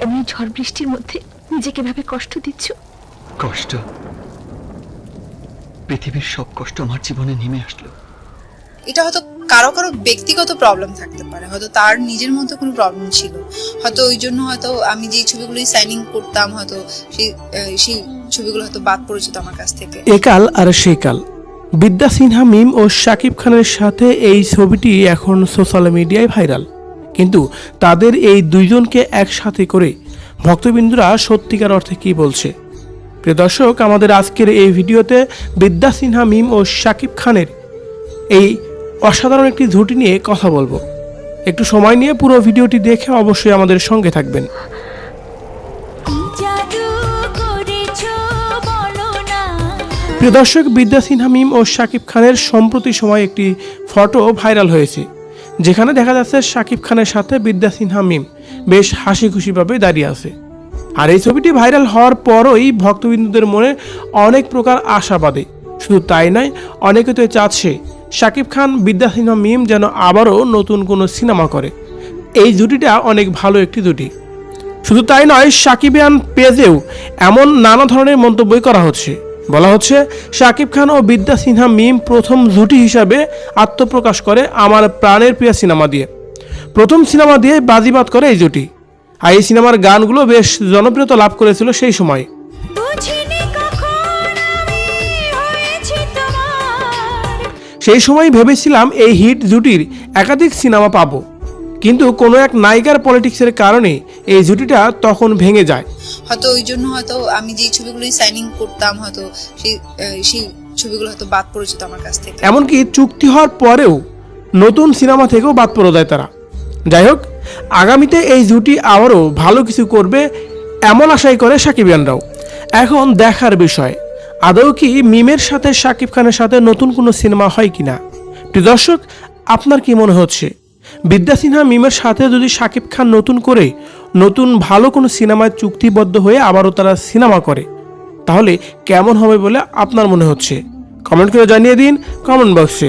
কেন এই ঝড় বৃষ্টির মধ্যে নিজেকে ভাবে কষ্ট দিচ্ছ? কষ্ট? পৃথিবীর সব কষ্ট আমার জীবনে নেমে আসলো। এটা হয়তো কারও কারও ব্যক্তিগত প্রবলেম থাকতে পারে। হয়তো তার নিজের মধ্যে কোনো প্রবলেম ছিল। হয়তো ওই জন্য হয়তো আমি যে ছবিগুলোই সাইনিং করতাম হয়তো সেই সেই ছবিগুলো হয়তো বাদ পড়েছিল আমার কাছ থেকে। একাল আর সেকাল বিদ্যা সিনহা মিম ও শাকিব খানের সাথে এই ছবিটি এখন সোশ্যাল মিডিয়ায় ভাইরাল কিন্তু তাদের এই দুইজনকে একসাথে করে ভক্তবিন্দুরা সত্যিকার অর্থে কী বলছে? প্রিয় দর্শক আমাদের আজকের এই ভিডিওতে বিদ্যা সিনহা মিম ও শাকিব খানের এই অসাধারণ একটি ঝুটি নিয়ে কথা বলব। একটু সময় নিয়ে পুরো ভিডিওটি দেখে অবশ্যই আমাদের সঙ্গে থাকবেন। প্রিয় দর্শক বিদ্যা সিনহা মিম ও শাকিব খানের সম্প্রতি সময় একটি ফটো ভাইরাল হয়েছে। যেখানে দেখা যাচ্ছে শাকিব খানের সাথে বিদ্যা সিনহা মিম বেশ হাসি খুশিভাবে দাঁড়িয়ে আছে। আর এই ছবিটি ভাইরাল হওয়ার পরই ভক্তবিন্দুদের মনে অনেক প্রকার আশা বাঁধে শুধু তাই নয়, অনেকে তো চাচ্ছে শাকিব খান, বিদ্যা সিনহা মিম যেন আবারও নতুন কোনো সিনেমা করে। এই জুটিটা অনেক ভালো একটি জুটি। শুধু তাই নয়, সাকিবিয়ান পেজেও এমন নানা ধরনের মন্তব্যই করা হচ্ছে। বলা হচ্ছে শাকিব খান ও বিদ্যা সিনহা মিম প্রথম জুটি হিসাবে আত্মপ্রকাশ করে আমার প্রাণের প্রিয় সিনেমা দিয়ে। প্রথম সিনেমা দিয়ে বাজিবাদ করে এই জুটি। আর এই সিনেমার গানগুলো বেশ জনপ্রিয়তা লাভ করেছিল সেই সময়। সেই সময় ভেবেছিলাম এই হিট জুটির একাধিক সিনেমা পাবো। কিন্তু কোনো এক নায়িকার পলিটিক্সের কারণে এই জুটিটা তখন ভেঙে যায়। হয়তো ওই জন্য হয়তো আমি যে ছবিগুলোই সাইনিং করতাম, হয়তো সেই সেই ছবিগুলো হয়তো বাদ পড়ে যেত আমার কাছ থেকে। এমনকি চুক্তি হওয়ার পরেও নতুন সিনেমা থেকেও বাদ পড়ে যায় তারা। যাই হোক, আগামীতে এই জুটি আবারও ভালো কিছু করবে এমন আশাই করে সাকিবিয়ানরাও এখন দেখার বিষয়, আদৌ কি মিমের সাথে সাকিব খানের সাথে নতুন কোনো সিনেমা হয় কিনা? প্রিয় দর্শক, আপনার কি মনে হচ্ছে? বিদ্যা সিনহা মিমের সাথে যদি সাকিব খান নতুন করে নতুন ভালো কোনো সিনেমায় চুক্তিবদ্ধ হয়ে আবারও তারা সিনেমা করে, তাহলে কেমন হবে বলে আপনার মনে হচ্ছে? কমেন্ট করে জানিয়ে দিন কমেন্ট বক্সে।